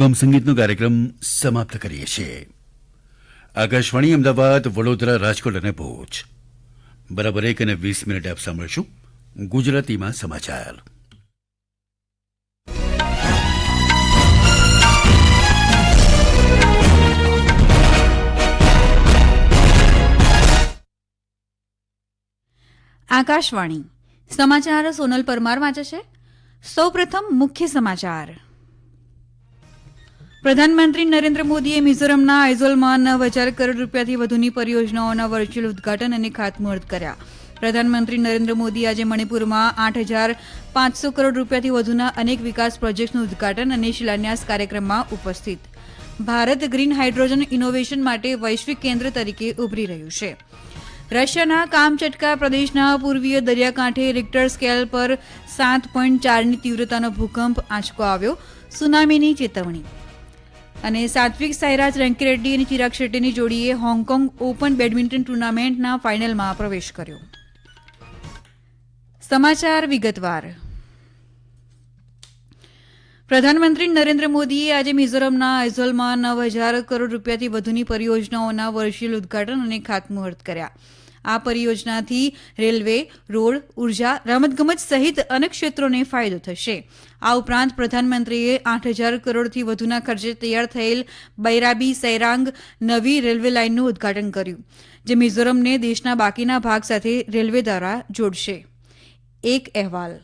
ગમ સંગીતનો કાર્યક્રમ સમાપ્ત કરીએ છીએ. આકાશવાણી, અમદાવાદ, વડોદરા, રાજકોટ અને ભુજ. બરાબર એક અને વીસ મિનિટ આપ સાંભળશું ગુજરાતીમાં સમાચાર. આકાશવાણી. સમાચાર સોનલ પરમાર વાંચે છે. સૌપ્રથમ મુખ્ય સમાચાર. પ્રધાનમંત્રી નરેન્દ્ર મોદીએ મિઝોરમના આઇઝોલમાં નવ હજાર કરોડ રૂપિયાથી વધુની પરિયોજનાઓના વર્ચ્યુઅલ ઉદઘાટન અને ખાતમુહૂર્ત કર્યા. પ્રધાનમંત્રી નરેન્દ્ર મોદી આજે મણિપુરમાં આઠ હજાર પાંચસો કરોડ રૂપિયાથી વધુના અનેક વિકાસ પ્રોજેક્ટ્સનું ઉદઘાટન અને શિલાન્યાસ કાર્યક્રમમાં ઉપસ્થિત. ભારત ગ્રીન હાઇડ્રોજન ઇનોવેશન માટે વૈશ્વિક કેન્દ્ર તરીકે ઉભરી રહ્યું છે. રશિયાના કામચટકા પ્રદેશના પૂર્વીય દરિયાકાંઠે રિક્ટર સ્કેલ પર સાત પોઈન્ટ ચારની તીવ્રતાનો ભૂકંપ આંચકો આવ્યો. સુનામીની ચેતવણી અને સાત્વિક સાઈરાજ રેન્કીરેડ્ડી અને ચિરાગ શેટ્ટીની જોડીએ હોંગકોંગ ઓપન બેડમિન્ટન ટુર્નામેન્ટના ફાઇનલમાં પ્રવેશ કર્યો. સમાચાર વિગતવાર. પ્રધાનમંત્રી નરેન્દ્ર મોદીએ આજે મિઝોરમના આઇઝોલમાં નવ હજાર કરોડ રૂપિયાથી વધુની પરિયોજનાઓના વર્ચ્યુઅલ ઉદઘાટન અને ખાતમુહૂર્ત કર્યા. આ પરિયોજનાથી રેલવે, રોડ, ઊર્જા, રમતગમત સહિત અનેક ક્ષેત્રોને ફાયદો થશે. આ ઉપરાંત પ્રધાનમંત્રીએ આઠ હજાર કરોડથી વધુના ખર્ચે તૈયાર થયેલ બૈરાબી સૈરાંગ નવી રેલવે લાઇનનું ઉદઘાટન કર્યું, જે મિઝોરમને દેશના બાકીના ભાગ સાથે રેલવે દ્વારા જોડશે. એક અહેવાલ.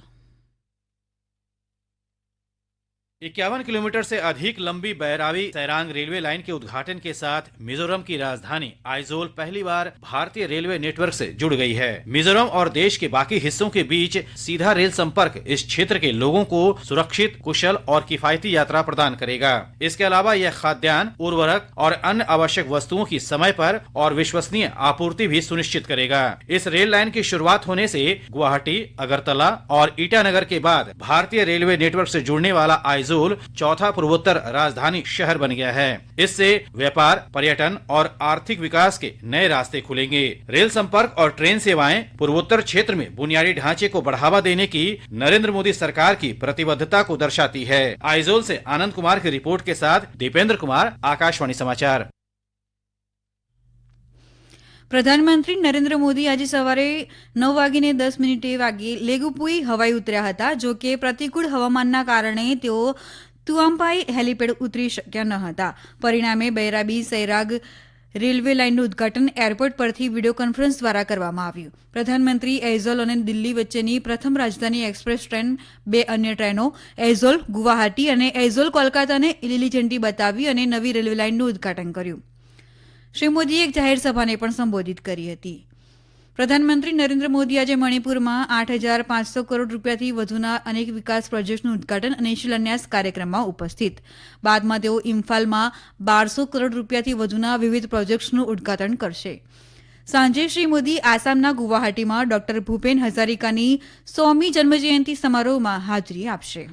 इक्यावन किलोमीटर से अधिक लंबी बैरावी सैरांग रेलवे लाइन के उद्घाटन के साथ मिजोरम की राजधानी आइजोल पहली बार भारतीय रेलवे नेटवर्क से जुड़ गई है। मिजोरम और देश के बाकी हिस्सों के बीच सीधा रेल संपर्क इस क्षेत्र के लोगों को सुरक्षित, कुशल और किफायती यात्रा प्रदान करेगा। इसके अलावा यह खाद्यान्न, उर्वरक और अन्य आवश्यक वस्तुओं की समय पर और विश्वसनीय आपूर्ति भी सुनिश्चित करेगा। इस रेल लाइन की शुरुआत होने से गुवाहाटी, अगरतला और ईटानगर के बाद भारतीय रेलवे नेटवर्क से जुड़ने वाला आइजोल चौथा पूर्वोत्तर राजधानी शहर बन गया है। इससे व्यापार, पर्यटन और आर्थिक विकास के नए रास्ते खुलेंगे। रेल संपर्क और ट्रेन सेवाएँ पूर्वोत्तर क्षेत्र में बुनियादी ढांचे को बढ़ावा देने की नरेंद्र मोदी सरकार की प्रतिबद्धता को दर्शाती है। आइजोल से आनंद कुमार की रिपोर्ट के साथ दीपेंद्र कुमार, आकाशवाणी समाचार। પ્રધાનમંત્રી નરેન્દ્ર મોદી આજે સવારે નવ વાગીને દસ મિનિટે વાગે લેગુપુઈ હવાઈ ઉતર્યા હતા, જો કે પ્રતિકૂળ હવામાનના કારણે તેઓ તુઆમ્પાઈ હેલીપેડ ઉતરી શક્યા ન હતા. પરિણામે બૈરાબી સૈરાગ રેલવે લાઇનનું ઉદઘાટન એરપોર્ટ પરથી વીડિયો કોન્ફરન્સ દ્વારા કરવામાં આવ્યું. પ્રધાનમંત્રી એઝોલ અને દિલ્હી વચ્ચેની પ્રથમ રાજધાની એક્સપ્રેસ ટ્રેન, બે અન્ય ટ્રેનો, એઝોલ, ગુવાહાટી અને એઝોલ, કોલકાતાને લીલી ઝંડી બતાવી અને નવી રેલવે લાઇનનું ઉદઘાટન કર્યું. શ્રી મોદીએ એક જાહેર સભાને પણ સંબોધિત કરી હતી. પ્રધાનમંત્રી નરેન્દ્ર મોદી આજે મણિપુરમાં આઠ હજાર પાંચસો કરોડ રૂપિયાથી વધુના અનેક વિકાસ પ્રોજેક્ટનું ઉદઘાટન અને શિલાન્યાસ કાર્યક્રમમાં ઉપસ્થિત. બાદમાં તેઓ ઇમ્ફાલમાં બારસો કરોડ રૂપિયાથી વધુના વિવિધ પ્રોજેક્ટ્સનું ઉદઘાટન કરશે. સાંજે શ્રી મોદી આસામના ગુવાહાટીમાં ડોક્ટર ભૂપેન હઝારિકાની સોમી જન્મજયંતિ સમારોહમાં હાજરી આપશે.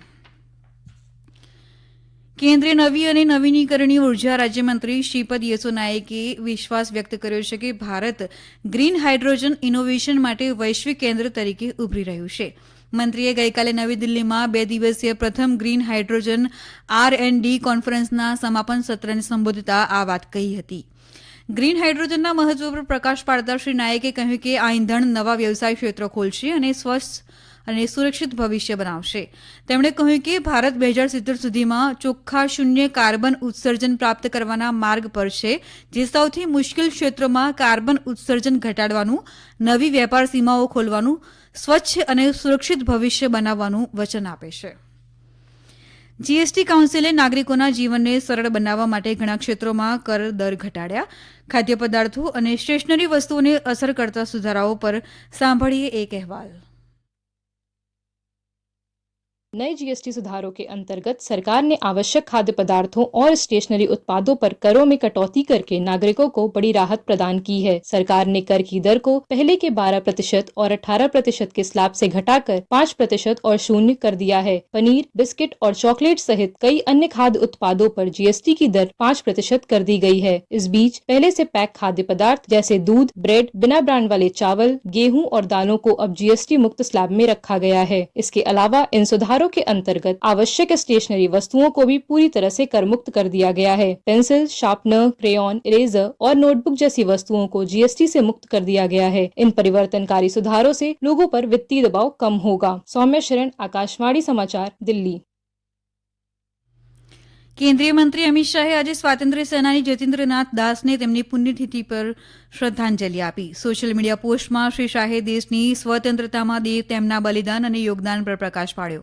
કેન્દ્રીય નવી અને નવીનીકરણીય ઊર્જા રાજ્યમંત્રી શ્રીપદ યસો નાયકે વિશ્વાસ વ્યક્ત કર્યો છે કે ભારત ગ્રીન હાઇડ્રોજન ઇનોવેશન માટે વૈશ્વિક કેન્દ્ર તરીકે ઉભરી રહ્યું છે. મંત્રીએ ગઈકાલે નવી દિલ્હીમાં બે દિવસીય પ્રથમ green hydrogen R and D કોન્ફરન્સના સમાપન સત્રને સંબોધતા આ વાત કહી હતી. ગ્રીન હાઇડ્રોજનના મહત્વ પર પ્રકાશ પાડતા શ્રી નાયકે કહ્યું કે આ ઇંધણ નવા વ્યવસાય ક્ષેત્રો ખોલશે અને સ્વસ્થ અને સુરક્ષિત ભવિષ્ય બનાવશે. તેમણે કહ્યું કે ભારત બે હજાર સિત્તેર સુધીમાં ચોખ્ખા શૂન્ય કાર્બન ઉત્સર્જન પ્રાપ્ત કરવાના માર્ગ પર છે, જે સૌથી મુશ્કેલ ક્ષેત્રોમાં કાર્બન ઉત્સર્જન ઘટાડવાનું, નવી વેપાર સીમાઓ ખોલવાનું, સ્વચ્છ અને સુરક્ષિત ભવિષ્ય બનાવવાનું વચન આપે છે. જીએસટી કાઉન્સિલે નાગરિકોના જીવનને સરળ બનાવવા માટે ઘણા ક્ષેત્રોમાં કર દર ઘટાડ્યા. ખાદ્ય પદાર્થો અને સ્ટેશનરી વસ્તુઓને અસર કરતા સુધારાઓ પર સાંભળીએ એક અહેવાલ. नए जीएसटी सुधारों के अंतर्गत सरकार ने आवश्यक खाद्य पदार्थों और स्टेशनरी उत्पादों पर करों में कटौती करके नागरिकों को बड़ी राहत प्रदान की है। सरकार ने कर की दर को पहले के 12 प्रतिशत और 18 प्रतिशत के स्लैब से घटाकर 5 प्रतिशत और शून्य कर दिया है। पनीर, बिस्किट और चॉकलेट सहित कई अन्य खाद्य उत्पादों पर जीएसटी की दर पाँच प्रतिशत कर दी गई है। इस बीच पहले से पैक खाद्य पदार्थ जैसे दूध, ब्रेड, बिना ब्रांड वाले चावल, गेहूँ और दालों को अब जीएसटी मुक्त स्लैब में रखा गया है। इसके अलावा इन सुधारों सुधारों के अंतर्गत आवश्यक स्टेशनरी वस्तुओं को भी पूरी तरह से कर मुक्त कर दिया गया है पेंसिल शार्पनर क्रेयॉन इरेजर और नोटबुक जैसी वस्तुओं को जीएसटी से मुक्त कर दिया गया है इन परिवर्तनकारी सुधारों से लोगों पर वित्तीय दबाव कम होगा सौम्य शरण आकाशवाणी समाचार दिल्ली કેન્દ્રીય મંત્રી અમિત શાહે આજે સ્વાતંત્ર્ય સેનાની જતીન્દ્રનાથ દાસને તેમની પુણ્યતિથિ પર શ્રદ્ધાંજલિ આપી સોશિયલ મીડિયા પોસ્ટમાં શ્રી શાહે દેશની સ્વતંત્રતામાં દે તેમના બલિદાન અને યોગદાન પર પ્રકાશ પાડ્યો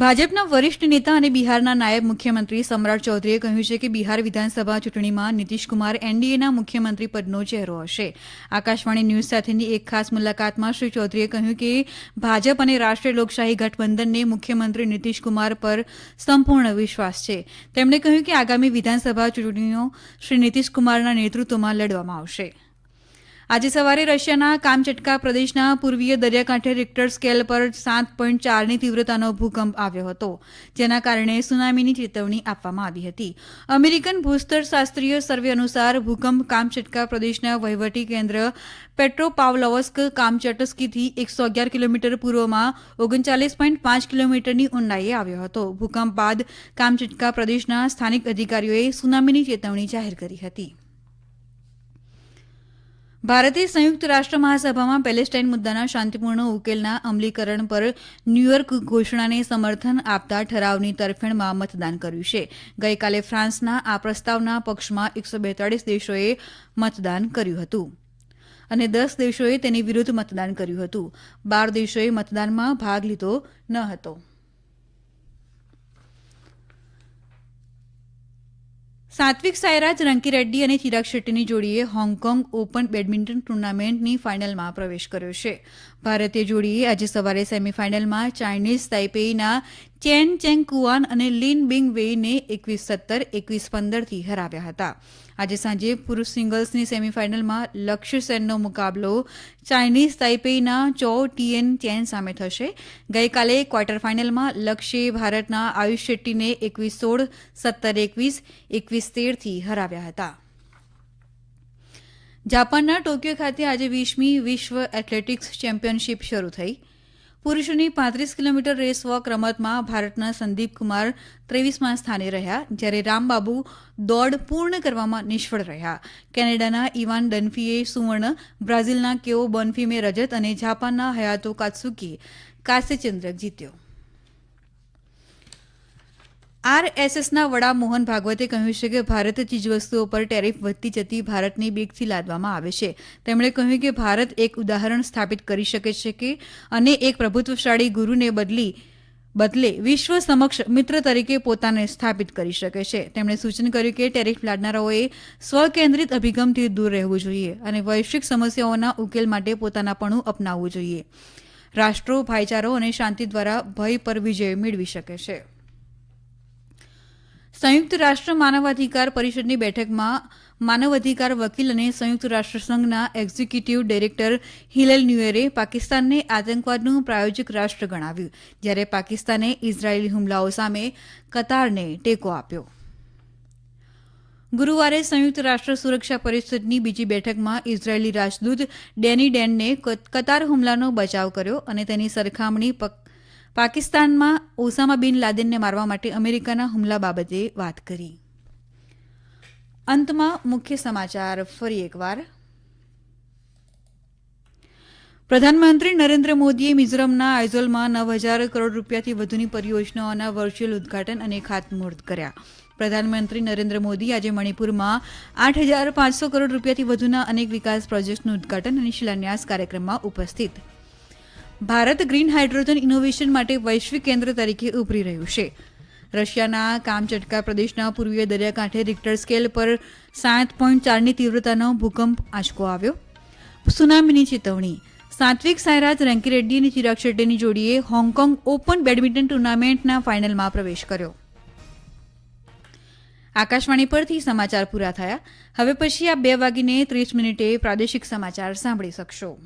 ભાજપના વરિષ્ઠ નેતા અને બિહારના નાયબ મુખ્યમંત્રી સમ્રાટ ચૌધરીએ કહ્યું છે કે બિહાર વિધાનસભા ચૂંટણીમાં નીતિશકુમાર એનડીએના મુખ્યમંત્રી પદનો ચહેરો હશે. આકાશવાણી ન્યૂઝ સાથેની એક ખાસ મુલાકાતમાં શ્રી ચૌધરીએ કહ્યું કે ભાજપ અને રાષ્ટ્રીય લોકશાહી ગઠબંધનને મુખ્યમંત્રી નીતિશકુમાર પર સંપૂર્ણ વિશ્વાસ છે. તેમણે કહ્યું કે આગામી વિધાનસભા ચૂંટણીઓ શ્રી નીતિશકુમારના નેતૃત્વમાં લડવામાં આવશે. આજે સવારે રશિયાના કામચટકા પ્રદેશના પૂર્વીય દરિયાકાંઠે રિક્ટર સ્કેલ પર સાત પોઈન્ટ ચારની તીવ્રતાનો ભૂકંપ આવ્યો હતો, જેના કારણે સુનામીની ચેતવણી આપવામાં આવી હતી. અમેરિકન ભૂસ્તરશાસ્ત્રીય સર્વે અનુસાર ભૂકંપ કામચટકા પ્રદેશના વહીવટી કેન્દ્ર પેટ્રોપાવલોવસ્ક કામચટસ્કીથી એકસો અગિયાર કિલોમીટર પૂર્વમાં ઓગણચાલીસ પોઈન્ટ પાંચ કિલોમીટરની ઊંડાઈએ આવ્યો હતો. ભૂકંપ બાદ કામચટકા પ્રદેશના સ્થાનિક અધિકારીઓએ સુનામીની ચેતવણી જાહેર કરી હતી. ભારતે સંયુક્ત રાષ્ટ્ર મહાસભામાં પેલેસ્ટાઇન મુદ્દાના શાંતિપૂર્ણ ઉકેલના અમલીકરણ પર ન્યૂયોર્ક ઘોષણાને સમર્થન આપતા ઠરાવની તરફેણમાં મતદાન કર્યું છે. ગઈકાલે ફ્રાન્સના આ પ્રસ્તાવના પક્ષમાં એકસો બેતાળીસ દેશોએ મતદાન કર્યું હતું. અને દસ દેશોએ તેની વિરુદ્ધ મતદાન કર્યું હતું. બાર દેશોએ મતદાનમાં ભાગ લીધો ન હતો. સાત્વિક સાયરાજ રંકીરેડ્ડી અને ચિરાગ શેટ્ટીની જોડીએ હોંગકોંગ ઓપન બેડમિન્ટન ટુર્નામેન્ટની ફાઇનલમાં પ્રવેશ કર્યો છે. ભારતીય જોડીએ આજે સવારે સેમીફાઇનલમાં ચાઇનીઝ તાઇપેઈના ચેન ચેંગ કુઆન અને લીન બિંગ વેઈને એકવીસ સત્તર, એકવીસ પંદરથી હરાવ્યા હતા. આજે સાંજે પુરુષ સિંગલ્સની સેમીફાઇનલમાં લક્ષ્ય સેનનો મુકાબલો ચાઇનીઝ તાઇપેઈના ચો ટીએન ચેન સામે થશે. ગઈકાલે ક્વાર્ટર ફાઇનલમાં લક્ષ્યે ભારતના આયુષ શેટ્ટીને એકવીસ સોળ, સત્તર એકવીસ એકવીસ તેરથી હરાવ્યા હતા. જાપાનના ટોક્યો ખાતે આજે વીસમી વિશ્વ એથ્લેટિક્સ ચેમ્પિયનશિપ શરૂ થઈ. પુરુષોની પાંત્રીસ કિલોમીટર રેસ વોક રમતમાં ભારતના સંદીપ કુમાર ત્રેવીસમાં સ્થાને રહ્યા, જ્યારે રામબાબુ દોડ પૂર્ણ કરવામાં નિષ્ફળ રહ્યા. કેનેડાના ઇવાન ડનફીએ સુવર્ણ, બ્રાઝિલના કેઓ બનફીમે રજત અને જાપાનના હયાતો કાત્સુકી કાંસ્યચંદ્રક જીત્યો. આરએસએસના વડા મોહન ભાગવતે કહ્યું છે કે ભારત ચીજવસ્તુઓ પર ટેરિફ વધતી જતી ભારતની બીકથી લાદવામાં આવે છે. તેમણે કહ્યું કે ભારત એક ઉદાહરણ સ્થાપિત કરી શકે છે કે અને એક પ્રભુત્વશાળી ગુરુને બદલી, બદલે વિશ્વ સમક્ષ મિત્ર તરીકે પોતાને સ્થાપિત કરી શકે છે. તેમણે સૂચન કર્યું કે ટેરિફ લાદનારાઓએ સ્વકેન્દ્રિત અભિગમથી દૂર રહેવું જોઈએ અને વૈશ્વિક સમસ્યાઓના ઉકેલ માટે પોતાનાપણું અપનાવવું જોઈએ. રાષ્ટ્રો, ભાઈચારો અને શાંતિ દ્વારા ભય પર વિજય મેળવી શકે છે. સંયુક્ત રાષ્ટ્ર માનવાધિકાર પરિષદની બેઠકમાં માનવ અધિકાર વકીલ અને સંયુક્ત રાષ્ટ્રસંઘના એક્ઝિક્યુટિવ ડિરેક્ટર હિલેલ ન્યુએરે પાકિસ્તાનને આતંકવાદનું પ્રાયોજક રાષ્ટ્ર ગણાવ્યું, જ્યારે પાકિસ્તાને ઇઝરાયેલી હુમલાઓ સામે કતારને ટેકો આપ્યો. ગુરુવારે સંયુક્ત રાષ્ટ્ર સુરક્ષા પરિષદની બીજી બેઠકમાં ઇઝરાયેલી રાજદૂત ડેની ડેનને કતાર હુમલાનો બચાવ કર્યો અને તેની સરખામણી પાકિસ્તાનમાં ઓસામા બિન લાદેનને મારવા માટે અમેરિકાના હુમલા બાબતે વાત કરી. અંતમાં મુખ્ય સમાચાર ફરી એકવાર. પ્રધાનમંત્રી નરેન્દ્ર મોદીએ મિઝોરમના આઇઝોલમાં નવ હજાર કરોડ રૂપિયાથી વધુની પરિયોજનાઓના વર્ચ્યુઅલ ઉદઘાટન અને ખાતમુહૂર્ત કર્યા. પ્રધાનમંત્રી નરેન્દ્ર મોદી આજે મણિપુરમાં આઠ હજાર પાંચસો કરોડ રૂપિયાથી વધુના અનેક વિકાસ પ્રોજેક્ટ્સનું ઉદઘાટન અને શિલાન્યાસ કાર્યક્રમમાં ઉપસ્થિત ભારત ગ્રીન હાઇડ્રોજન ઇનોવેશન માટે વૈશ્વિક કેન્દ્ર તરીકે ઉભરી રહ્યું છે. રશિયાના કામચટકા પ્રદેશના પૂર્વીય દરિયાકાંઠે રિક્ટર સ્કેલ પર સાત પોઈન્ટ ચારની તીવ્રતાનો ભૂકંપ આંચકો આવ્યો. સુનામીની ચેતવણી. સાત્વિક સાયરાજ રંકીરેડ્ડી અને ચિરાગ શેટ્ટીની જોડીએ હોંગકોંગ ઓપન બેડમિન્ટન ટુર્નામેન્ટના ફાઇનલમાં પ્રવેશ કર્યો. આકાશવાણી પરથી સમાચાર પૂરા થયા. હવે પછી આ બે વાગીને ત્રીસ મિનિટે પ્રાદેશિક સમાચાર સાંભળી શકશો.